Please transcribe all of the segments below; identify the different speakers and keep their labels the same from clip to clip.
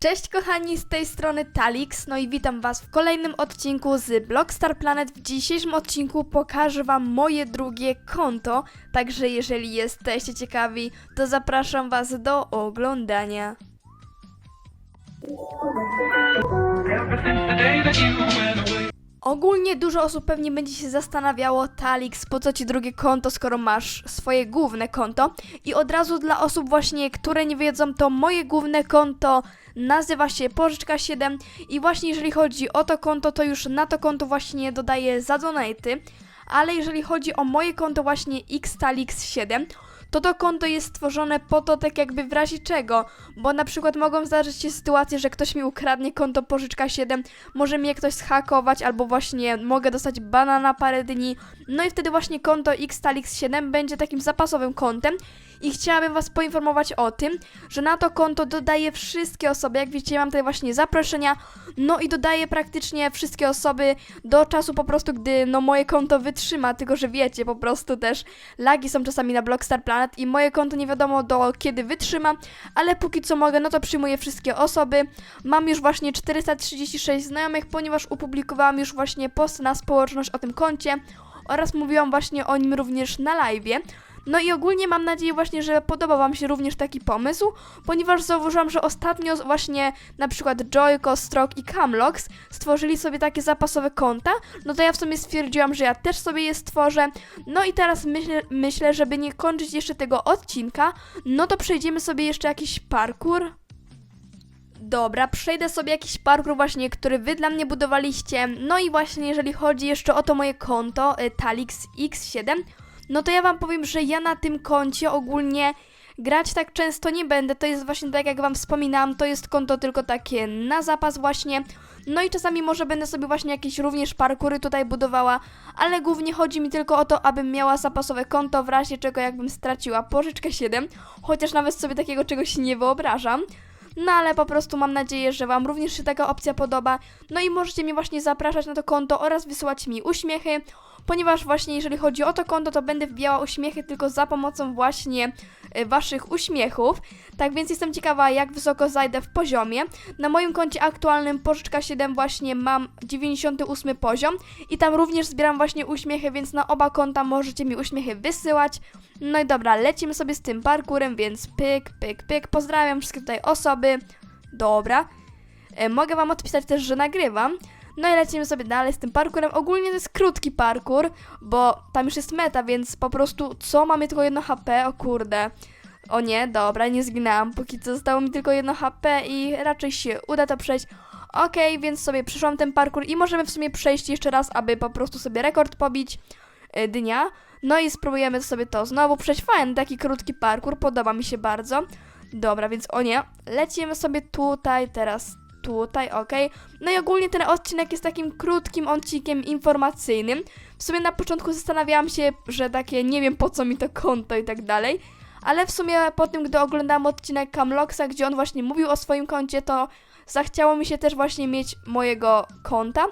Speaker 1: Cześć kochani, z tej strony Talix, no i witam was w kolejnym odcinku z Blockstar Planet. W dzisiejszym odcinku pokażę wam moje drugie konto, także jeżeli jesteście ciekawi, to zapraszam was do oglądania. Ogólnie dużo osób pewnie będzie się zastanawiało, Talix, po co ci drugie konto, skoro masz swoje główne konto. I od razu dla osób właśnie, które nie wiedzą, to moje główne konto nazywa się Pożyczka 7 i właśnie jeżeli chodzi o to konto, to już na to konto właśnie dodaję za donaty. Ale jeżeli chodzi o moje konto właśnie xtalix7, to to konto jest stworzone po to tak jakby w razie czego, bo na przykład mogą zdarzyć się sytuacje, że ktoś mi ukradnie konto pożyczka 7, może mnie ktoś zhakować albo właśnie mogę dostać bana na parę dni, no i wtedy właśnie konto xtalix7 będzie takim zapasowym kontem i chciałabym was poinformować o tym, że na to konto dodaję wszystkie osoby, jak widzicie mam tutaj właśnie zaproszenia, no i dodaję praktycznie wszystkie osoby do czasu po prostu, gdy no moje konto wytrzyma, tylko że wiecie, po prostu też lagi są czasami na Blockstar Planet i moje konto nie wiadomo do kiedy wytrzyma, ale póki co mogę, no to przyjmuję wszystkie osoby. Mam już właśnie 436 znajomych, ponieważ opublikowałam już właśnie post na społeczność o tym koncie oraz mówiłam właśnie o nim również na live'ie. No i ogólnie mam nadzieję właśnie, że podoba Wam się również taki pomysł, ponieważ zauważyłam, że ostatnio właśnie na przykład Joyko, Stroke i Camlox stworzyli sobie takie zapasowe konta, no to ja w sumie stwierdziłam, że ja też sobie je stworzę. No i teraz myślę, myślę żeby nie kończyć jeszcze tego odcinka, no to przejdziemy sobie jeszcze jakiś parkour. Dobra, przejdę sobie jakiś parkour właśnie, który wy dla mnie budowaliście. No i właśnie jeżeli chodzi jeszcze o to moje konto, y, Talix X7, no to ja wam powiem, że ja na tym koncie ogólnie grać tak często nie będę. To jest właśnie tak jak wam wspominałam, to jest konto tylko takie na zapas właśnie. No i czasami może będę sobie właśnie jakieś również parkury tutaj budowała, ale głównie chodzi mi tylko o to, abym miała zapasowe konto w razie czego jakbym straciła pożyczkę 7, chociaż nawet sobie takiego czegoś nie wyobrażam. No ale po prostu mam nadzieję, że Wam również się taka opcja podoba. No i możecie mnie właśnie zapraszać na to konto oraz wysyłać mi uśmiechy, ponieważ właśnie jeżeli chodzi o to konto, to będę wbijała uśmiechy tylko za pomocą właśnie e, Waszych uśmiechów. Tak więc jestem ciekawa, jak wysoko zajdę w poziomie. Na moim koncie aktualnym pożyczka 7 właśnie mam 98 poziom i tam również zbieram właśnie uśmiechy, więc na oba konta możecie mi uśmiechy wysyłać. No i dobra, lecimy sobie z tym parkurem, więc pyk, pyk, pyk. Pozdrawiam wszystkie tutaj osoby. Dobra. E, mogę wam odpisać też, że nagrywam. No i lecimy sobie dalej z tym parkurem. Ogólnie to jest krótki parkur, bo tam już jest meta, więc po prostu co? Mamy tylko jedno HP? O kurde. O nie, dobra, nie zginęłam. Póki co zostało mi tylko jedno HP i raczej się uda to przejść. Okej, więc sobie przeszłam ten parkur i możemy w sumie przejść jeszcze raz, aby po prostu sobie rekord pobić y, dnia. No i spróbujemy sobie to znowu przejść. Fajny taki krótki parkur, podoba mi się bardzo. Dobra, więc o nie, lecimy sobie tutaj, teraz tutaj, ok. No i ogólnie ten odcinek jest takim krótkim odcinkiem informacyjnym. W sumie na początku zastanawiałam się, że takie nie wiem po co mi to konto i tak dalej. Ale w sumie po tym, gdy oglądałam odcinek Camloxa, gdzie on właśnie mówił o swoim koncie, to zachciało mi się też właśnie mieć mojego konta.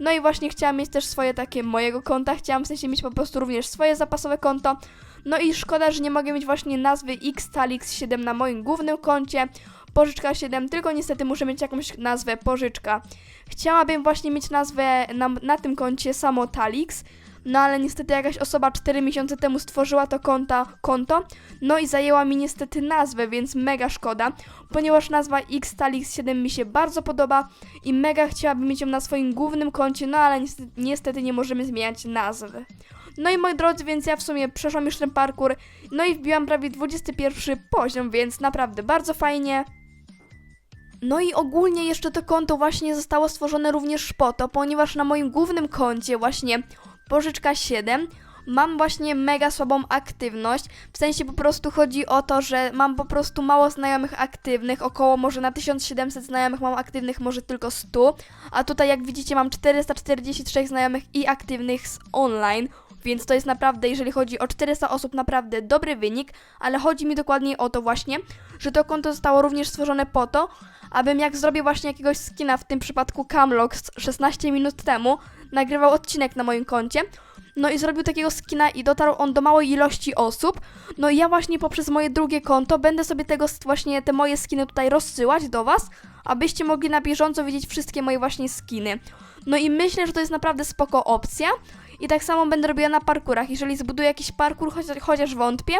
Speaker 1: No i właśnie chciałam mieć też swoje takie mojego konta, chciałam w sensie mieć po prostu również swoje zapasowe konto. No i szkoda, że nie mogę mieć właśnie nazwy xtalix7 na moim głównym koncie, pożyczka 7, tylko niestety muszę mieć jakąś nazwę pożyczka. Chciałabym właśnie mieć nazwę na, na tym koncie samo Talix, no ale niestety jakaś osoba 4 miesiące temu stworzyła to konta, konto, no i zajęła mi niestety nazwę, więc mega szkoda, ponieważ nazwa xtalix7 mi się bardzo podoba i mega chciałabym mieć ją na swoim głównym koncie, no ale niestety, niestety nie możemy zmieniać nazwy. No i moi drodzy, więc ja w sumie przeszłam już ten parkour, no i wbiłam prawie 21 poziom, więc naprawdę bardzo fajnie. No i ogólnie jeszcze to konto właśnie zostało stworzone również po to, ponieważ na moim głównym koncie właśnie pożyczka 7 mam właśnie mega słabą aktywność. W sensie po prostu chodzi o to, że mam po prostu mało znajomych aktywnych, około może na 1700 znajomych mam aktywnych może tylko 100, a tutaj jak widzicie mam 443 znajomych i aktywnych z online. Więc to jest naprawdę, jeżeli chodzi o 400 osób, naprawdę dobry wynik, ale chodzi mi dokładniej o to właśnie, że to konto zostało również stworzone po to, abym jak zrobię właśnie jakiegoś skina, w tym przypadku Camlox 16 minut temu, nagrywał odcinek na moim koncie, No i zrobił takiego skina i dotarł on do małej ilości osób. No i ja właśnie poprzez moje drugie konto będę sobie tego właśnie te moje skiny tutaj rozsyłać do was, abyście mogli na bieżąco widzieć wszystkie moje właśnie skiny. No i myślę, że to jest naprawdę spoko opcja. I tak samo będę robiła na parkurach. Jeżeli zbuduję jakiś parkur, chociaż, wątpię,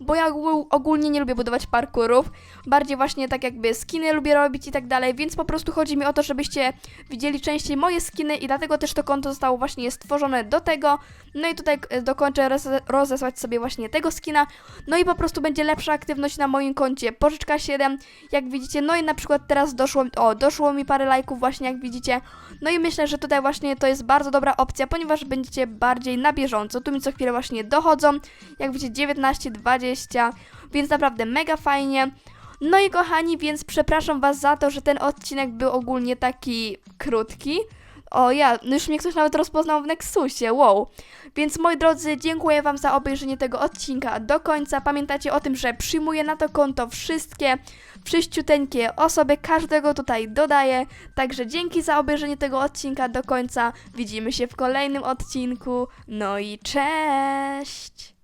Speaker 1: bo ja ogól- ogólnie nie lubię budować parkurów. Bardziej właśnie tak jakby skiny lubię robić i tak dalej, więc po prostu chodzi mi o to, żebyście widzieli częściej moje skiny i dlatego też to konto zostało właśnie stworzone do tego. No i tutaj e, dokończę roze- rozesłać sobie właśnie tego skina. No i po prostu będzie lepsza aktywność na moim koncie Pożyczka 7, jak widzicie. No i na przykład teraz doszło, o, doszło mi parę lajków właśnie, jak widzicie. No i myślę, że tutaj właśnie to jest bardzo dobra opcja, ponieważ będziecie bardziej na bieżąco. Tu mi co chwilę właśnie dochodzą, jak widzicie 19, 20, więc naprawdę mega fajnie. No i kochani, więc przepraszam Was za to, że ten odcinek był ogólnie taki krótki. O ja, no już mnie ktoś nawet rozpoznał w Nexusie, wow. Więc moi drodzy, dziękuję Wam za obejrzenie tego odcinka do końca. Pamiętajcie o tym, że przyjmuję na to konto wszystkie wszyściuteńkie osoby, każdego tutaj dodaję. Także dzięki za obejrzenie tego odcinka do końca. Widzimy się w kolejnym odcinku. No i cześć!